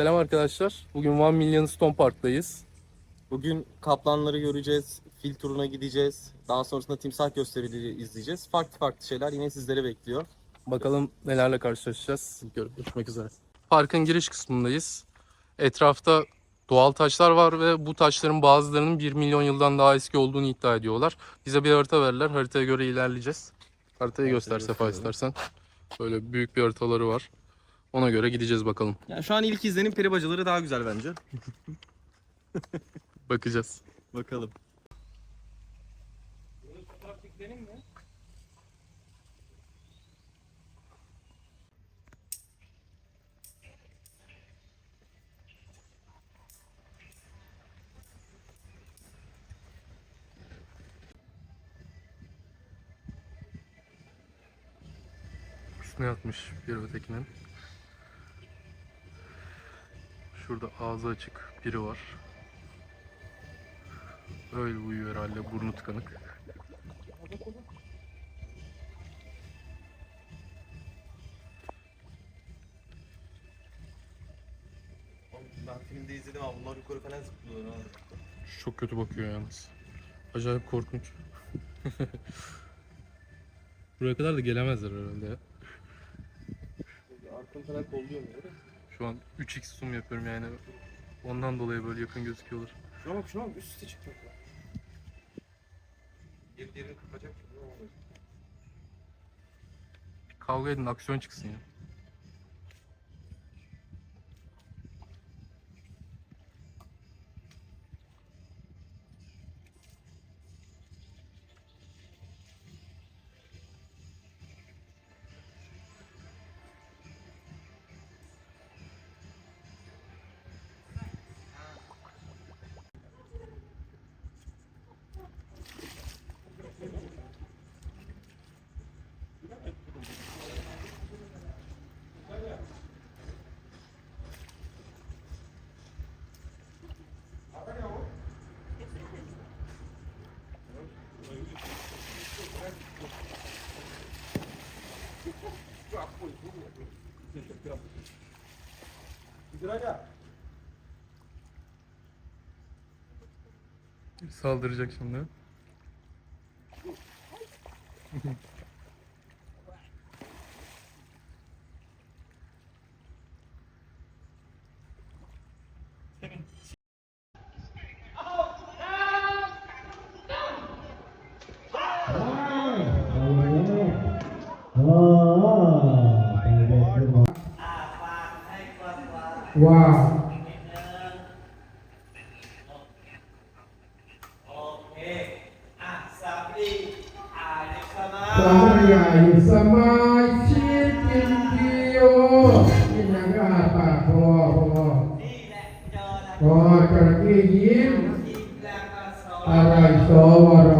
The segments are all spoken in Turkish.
Selam arkadaşlar. Bugün One Million Stone Park'tayız. Bugün kaplanları göreceğiz, fil turuna gideceğiz. Daha sonrasında timsah gösterileri izleyeceğiz. Farklı farklı şeyler yine sizleri bekliyor. Bakalım nelerle karşılaşacağız. Görüşmek üzere. Parkın giriş kısmındayız. Etrafta doğal taşlar var ve bu taşların bazılarının 1 milyon yıldan daha eski olduğunu iddia ediyorlar. Bize bir harita verirler. Haritaya göre ilerleyeceğiz. Haritayı göster Sefa istersen. Böyle büyük bir haritaları var. Ona göre gideceğiz bakalım. Yani şu an ilk izlenim peri bacaları daha güzel bence. Bakacağız. Bakalım. Üstüne yatmış bir ötekinin. Şurada ağzı açık biri var. Öyle uyuyor herhalde burnu tıkanık. Ben filmde izledim ama bunlar yukarı falan zıplıyorlar. Çok kötü bakıyor yalnız. Acayip korkunç. Buraya kadar da gelemezler herhalde ya. Arkamı falan kolluyor mu? Şu an 3x zoom yapıyorum yani. Ondan dolayı böyle yakın gözüküyorlar. Şuna bak şuna bak üst üste çıkıyor. Bir diğerini kırpacak gibi olmuyor. Kavga edin aksiyon çıksın ya. Saldıracak şimdi. สาใหญ่สมาชิกกินเกียวนี่ยังก็อาปากพอพอพอจระเข้ยิ้มอะไรสวร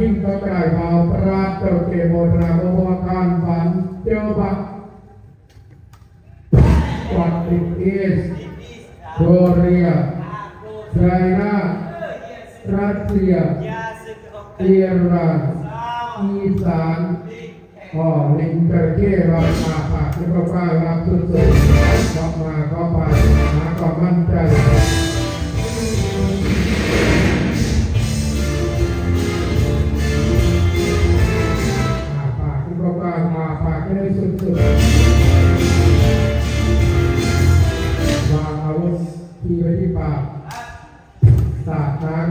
ยิ่งก็กลายเบาพระเจ้าเกโมตราโมวการฝันเจ้าบักวัดติเอสโคเรียไชน่ารัสเซียยาสึกโอเคอิร่านอีสานดีแขกอ๋อลิงจระเข้รามาปากแล้วก็กล้ารับสุดๆเข้ามาเข้าไปหาความมั่นใจ ทีไว้ที่ปาก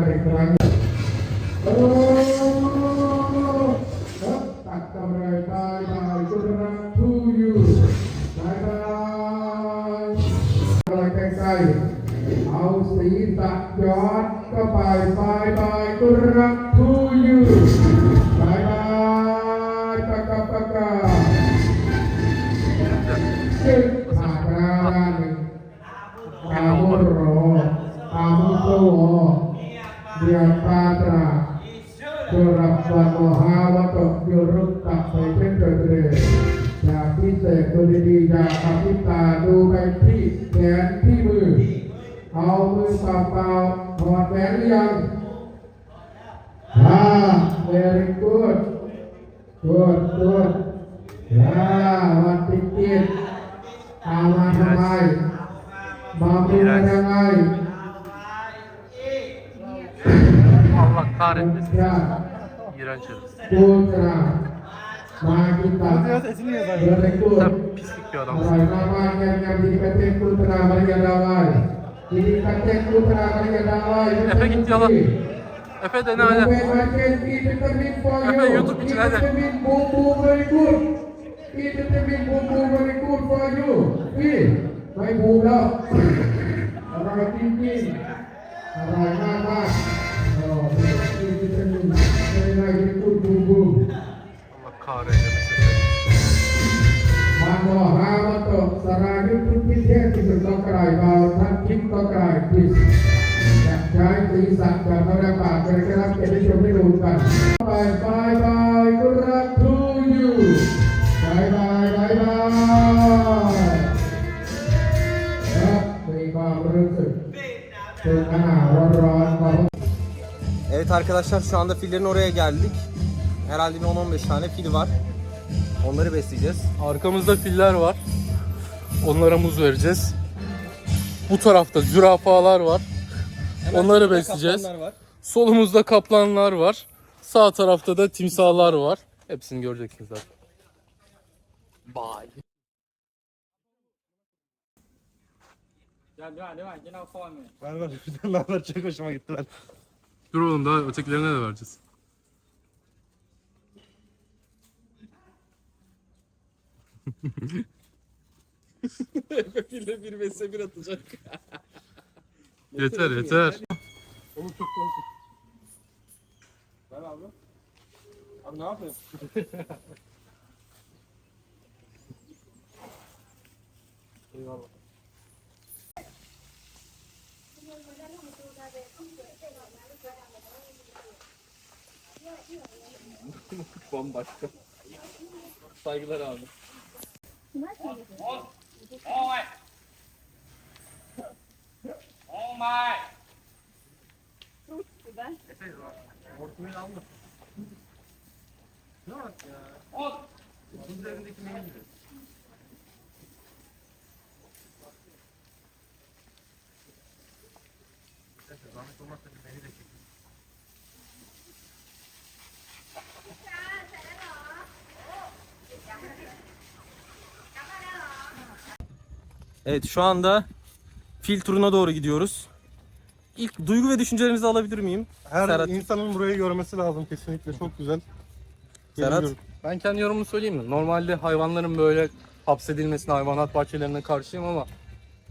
อีกครั้งโอ้ครับตัดกำไรบายบายกุรักทูยูบายบายอะไรใกล้ๆเอาสีตัดยอนก็ไปบายบายกุรักทูยู ถอดแหวนหรือยังอ่า very good good good อ่าวันติดติดเอามาทำไม มาเป็นยังไง Allah kahretmesin. Ya, İğrenç herif. putra, ma kita berikut. Sen pislik bir adamsın. Alright, namanya yang dikatakan putra Maria Dawai. Dikatakan putra Maria Dawai. Efe git yalan. Efe dene hadi. Efe, YouTube için hadi. Boom boom very good. It determine boom boom very good for you. Ini, baik boom dah. Alright, tinggi. Alright, mama. Oh, it determine very nice very good boom ช้ตีสัตว์จากพระบาทไปกระรับเกียรติชมให้ดูกันบายบายบายกุรักทูยูบายบายบายบายครับมีความรู้สึกถึงขนาดร้อนๆมา Evet arkadaşlar şu anda fillerin oraya geldik. Herhalde bir 10-15 tane fil var. Onları besleyeceğiz. Arkamızda filler var. Onlara muz vereceğiz. Bu tarafta zürafalar var. Hemen Onları besleyeceğiz. var. Solumuzda kaplanlar var. Sağ tarafta da timsahlar var. Hepsini göreceksiniz zaten. Bye. Ben var videolar çok hoşuma gittiler. Dur oğlum daha ötekilerine de vereceğiz. Fille bir vs bir atacak. Yeter yeter. Oğlum çok konuşun. Ben abi. Abi ne yapıyorsun? Eyvallah. Bambaşka. Saygılar abi. Ôi Ô mày Ôi Evet şu anda fil turuna doğru gidiyoruz. İlk duygu ve düşüncelerinizi alabilir miyim? Her Serhat. insanın burayı görmesi lazım kesinlikle. Çok güzel. Serhat. Ben kendi yorumumu söyleyeyim mi? Normalde hayvanların böyle hapsedilmesine hayvanat bahçelerine karşıyım ama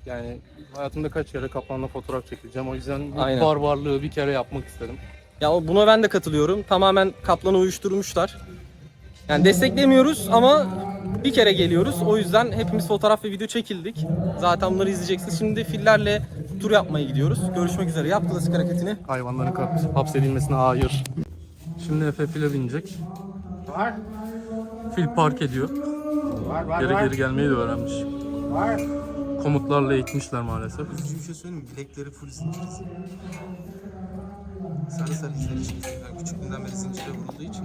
yani hayatımda kaç kere kaplanla fotoğraf çekileceğim. O yüzden bu Aynen. barbarlığı bir kere yapmak istedim. Ya o- buna ben de katılıyorum. Tamamen kaplanı uyuşturmuşlar. Yani desteklemiyoruz ama bir kere geliyoruz. O yüzden hepimiz fotoğraf ve video çekildik. Zaten bunları izleyeceksiniz. Şimdi fillerle tur yapmaya gidiyoruz. Görüşmek üzere. Yap klasik hareketini. Hayvanların hapsedilmesine hayır. Şimdi Efe file binecek. Fil park ediyor. Geri geri gelmeyi de öğrenmiş. Komutlarla eğitmişler maalesef. Bir şey söyleyeyim mi? Bilekleri full zincir. Sarı sarı izler için. küçüklüğünden beri zincire vurulduğu için.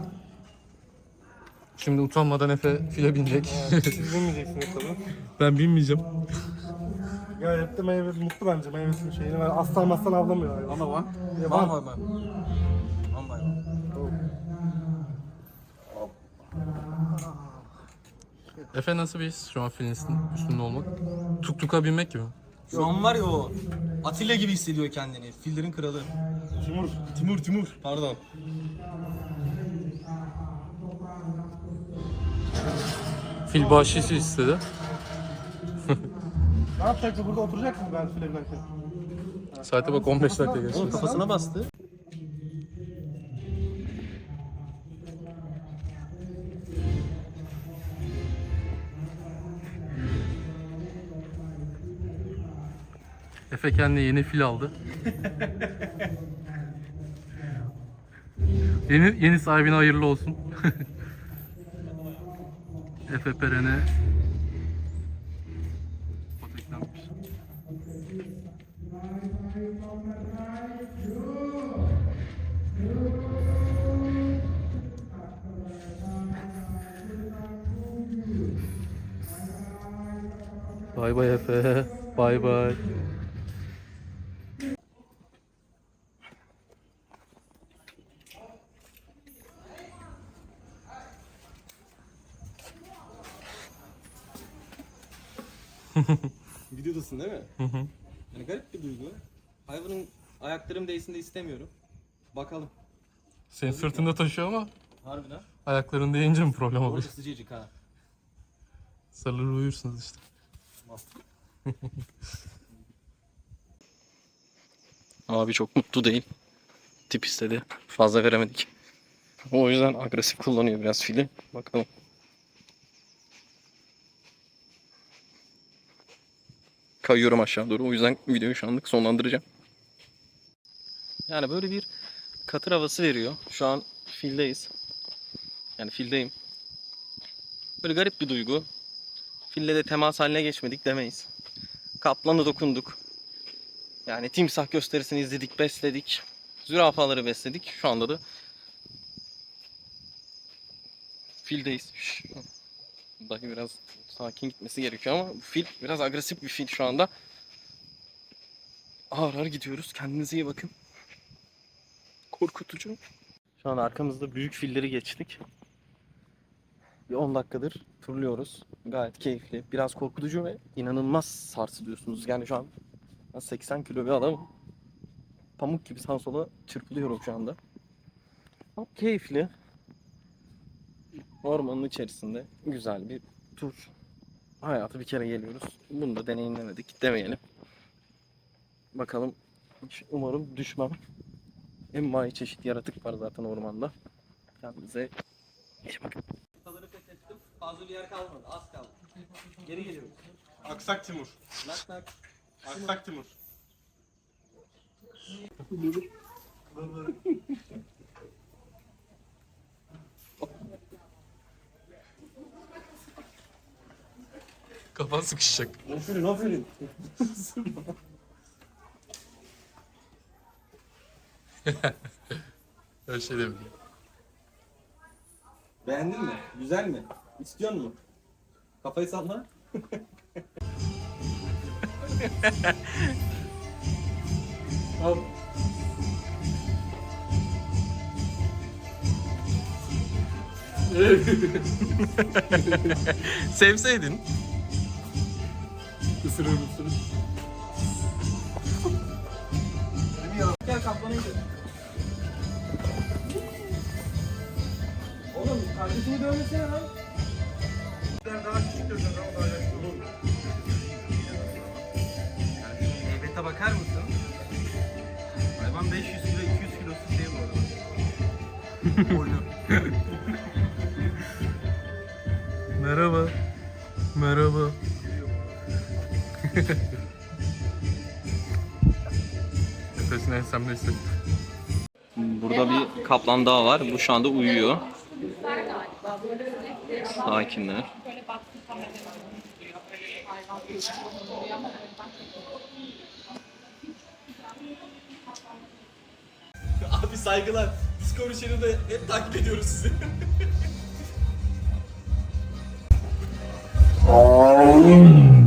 Şimdi utanmadan Efe file binecek. Siz bilmeyeceksiniz tabii. ben binmeyeceğim. Gayet de meyve, mutlu bence meyvesinin şeyini. var. Aslan maslan avlamıyor. Ama var. Van var ben. Van var. Efe nasıl bir his şu an filin üstünde olmak? Tuk tuka binmek gibi. Şu an var ya o Atilla gibi hissediyor kendini. Fillerin kralı. Timur. Timur Timur. Pardon. Fil bahşişi istedi. Ne yapacaktı burada oturacak mı ben file binerken? Saate bak 15 dakika geçti. Oğlum kafasına bastı. Efe kendine yeni fil aldı. yeni, yeni sahibine hayırlı olsun. Peren'e fotoğraflanmış. Bay bay Efe. Bay bay. Videodasın değil mi? Hı hı. Yani garip bir duygu. Hayvanın ayaklarım değsin de istemiyorum. Bakalım. Senin sırtında taşıyor ama Harbiden. ayakların değince mi problem Orada oluyor? sıcacık ha. Sarılır uyursunuz işte. Abi çok mutlu değil. Tip istedi. Fazla veremedik. O yüzden agresif kullanıyor biraz fili. Bakalım. Kayıyorum aşağı doğru. O yüzden videoyu şu anlık sonlandıracağım. Yani böyle bir katır havası veriyor. Şu an fildeyiz. Yani fildeyim. Böyle garip bir duygu. Fille de temas haline geçmedik demeyiz. Kaplanı dokunduk. Yani timsah gösterisini izledik, besledik. Zürafaları besledik. Şu anda da fildeyiz. Şş, Dahi biraz sakin gitmesi gerekiyor ama bu fil biraz agresif bir fil şu anda. Ağır ağır gidiyoruz. Kendinize iyi bakın. Korkutucu. Şu an arkamızda büyük filleri geçtik. Bir 10 dakikadır turluyoruz. Gayet keyifli. Biraz korkutucu ve inanılmaz sarsılıyorsunuz. Yani şu an ben 80 kilo bir adamım. Pamuk gibi sağa sola çırpılıyorum şu anda. Ama keyifli. Ormanın içerisinde güzel bir tur. Hayatı bir kere geliyoruz. Bunu da deneyimlemedik demeyelim. Bakalım. Umarım düşmem. Envai çeşit yaratık var zaten ormanda. Kendinize iyi bakın. Kafaları fethettim. Fazla bir yer kalmadı. Az kaldı. Geri geliyoruz. Aksak Timur. Nak nak. Aksak Timur. Kafan sıkışacak. Aferin aferin. Öyle şey demiyorum. Beğendin mi? Güzel mi? İstiyor musun? Kafayı salla. Hop. Sevseydin. Isırır. Gel kaplanı indir. Oğlum kardeşini dövmesene lan. Daha küçük gözler ama daha yaşlı olur. Heybete bakar mısın? Hayvan 500 kilo 200 kilosu şey bu arada. Boynu. Merhaba. Merhaba. Nefesini ensemde hissettim. Burada bir kaplan daha var. Bu şu anda uyuyor. Sakinler. Abi saygılar. Discovery Channel'da hep takip ediyoruz sizi.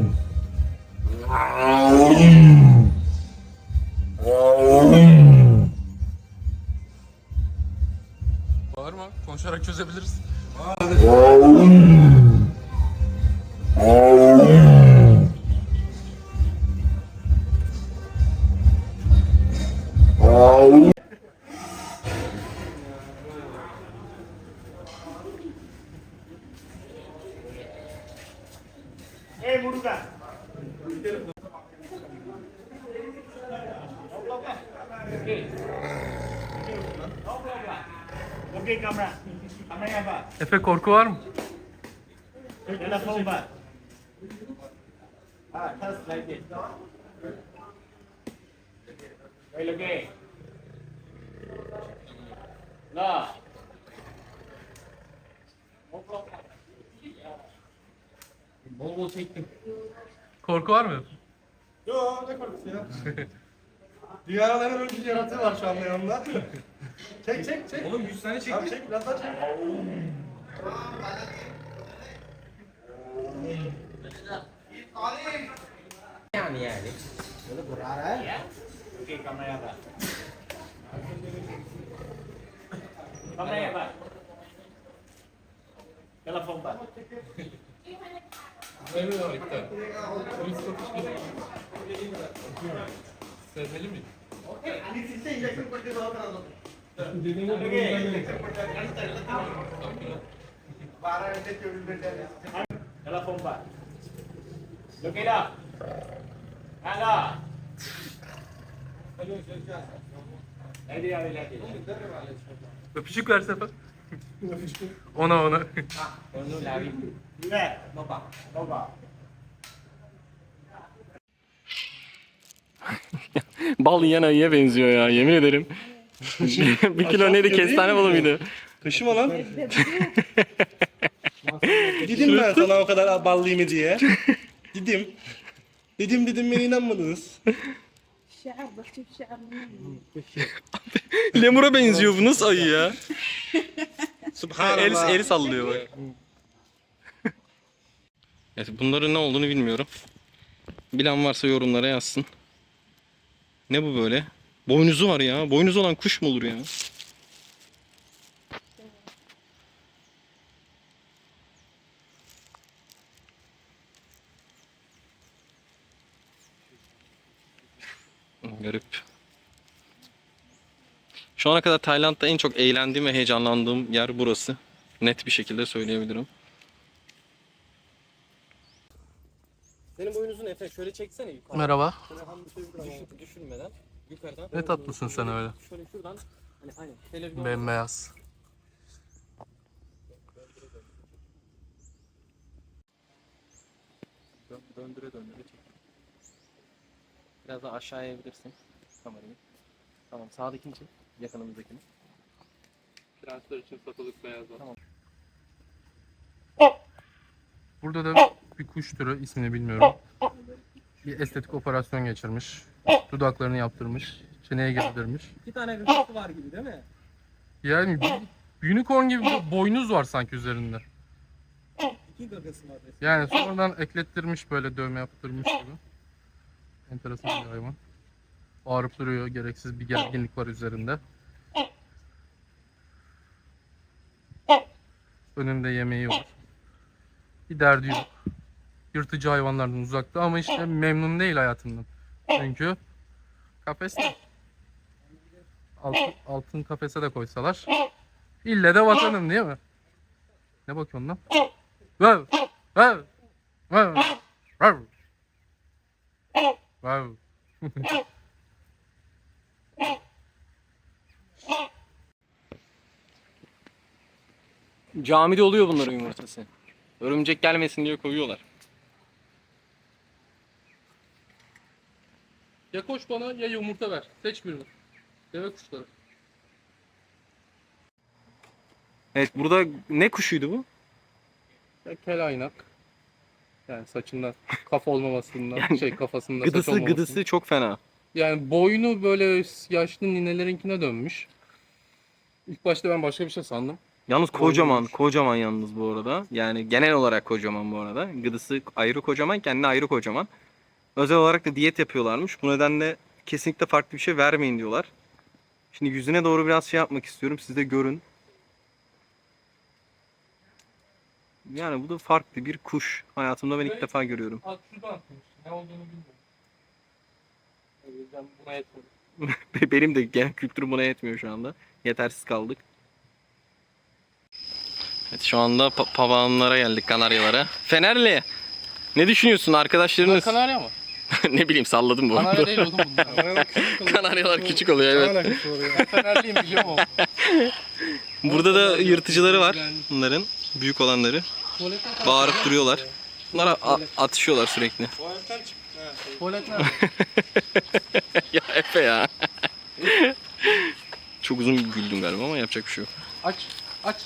çözebiliriz. Lah. Bol bol çektim. Korku var mı? Yo ne korkusu ya. Dünyanın en ölümcül yaratığı var şu anda yanımda. çek çek çek. Oğlum 100 tane çek. Abi çek biraz daha çek. Okey Mamaya ba? Telefon ba? Hayır var iptal. Polis kapışmış. Sevmeli mi? आणि तिथे इंजेक्शन पडते जवळ करायला बारा घंटे चोवीस घंटे त्याला फ़ोन पा लोकेला सांगा हॅलो नाही दिला Öpücük ver Sefer. ona ona. Onu lari. Ne? Baba. Baba. Bal yiyen ayıya benziyor ya yemin ederim. bir kilo neydi kestane balı mıydı? Kaşıma lan. Dedim ben sana o kadar ballıyım diye. Dedim. Dedim dedim beni inanmadınız şeker, başka bir şeker Lemur'a benziyor bu nasıl ayı ya? Subhanallah. Eli, eli sallıyor bak. evet, bunların ne olduğunu bilmiyorum. Bilen varsa yorumlara yazsın. Ne bu böyle? Boynuzu var ya. Boynuzu olan kuş mu olur ya? Garip. Şu ana kadar Tayland'da en çok eğlendiğim ve heyecanlandığım yer burası. Net bir şekilde söyleyebilirim. Senin boynuzun Efe şöyle çeksene yukarı. Merhaba. Şöyle düşürmeden yukarıdan. Ne tatlısın sen öyle. Şöyle şuradan hani aynen televizyon Bembeyaz. Dö- döndüre döndüre çek. Biraz daha aşağıya eğebilirsin kamerayı. Tamam sağdakini çek. Yakınımızdakini. Prensler için satılık beyaz var. Tamam. Burada da bir kuş türü ismini bilmiyorum. Bir estetik operasyon geçirmiş. Dudaklarını yaptırmış. Çeneye girdirmiş. İki tane gıkısı var gibi değil mi? Yani bir unicorn gibi bir boynuz var sanki üzerinde. İki gagası var. Yani sonradan eklettirmiş böyle dövme yaptırmış gibi. Enteresan bir hayvan. Bağırıp duruyor. Gereksiz bir gerginlik var üzerinde. Önünde yemeği var. Bir derdi yok. Yırtıcı hayvanlardan uzakta ama işte memnun değil hayatından. Çünkü kafeste. Altın, altın kafese de koysalar ille de vatanım değil mi? Ne bakıyorsun lan? Wow. Wow. Wow. Wow. Wow. Camide oluyor bunların yumurtası. Örümcek gelmesin diye koyuyorlar. Ya koş bana ya yumurta ver. Seç birini. Deve kuşları. Evet burada ne kuşuydu bu? Ya kel aynak. Yani saçından kafa olmamasından şey kafasında saç Gıdısı olmamasından. gıdısı çok fena. Yani boynu böyle yaşlı ninelerinkine dönmüş. İlk başta ben başka bir şey sandım. Yalnız kocaman, Boynuymuş. kocaman yalnız bu arada. Yani genel olarak kocaman bu arada. Gıdısı ayrı kocaman, kendi ayrı kocaman. Özel olarak da diyet yapıyorlarmış. Bu nedenle kesinlikle farklı bir şey vermeyin diyorlar. Şimdi yüzüne doğru biraz şey yapmak istiyorum. Siz de görün. Yani bu da farklı bir kuş. Hayatımda ben ilk defa görüyorum. Bak şuradan atmış. Ne olduğunu bilmiyorum. O yüzden buna yetmedi. Benim de genel kültürüm buna yetmiyor şu anda. Yetersiz kaldık. Evet, şu anda pa- pavanlara geldik Kanaryalara. Fenerli. Ne düşünüyorsun Bunlar arkadaşlarınız? kanarya mı? ne bileyim salladım bu Kanarya değil oğlum bunlar. Kanaryalar küçük oluyor evet. var ya? Ben Fenerliyim biliyorum ama. Burada da yırtıcıları var bunların. Büyük olanları. Bağırıp duruyorlar. Bunlar atışıyorlar sürekli. Tuvaletten çık. Şey. Ya Efe ya. Çok uzun güldüm galiba ama yapacak bir şey yok. Aç. Aç.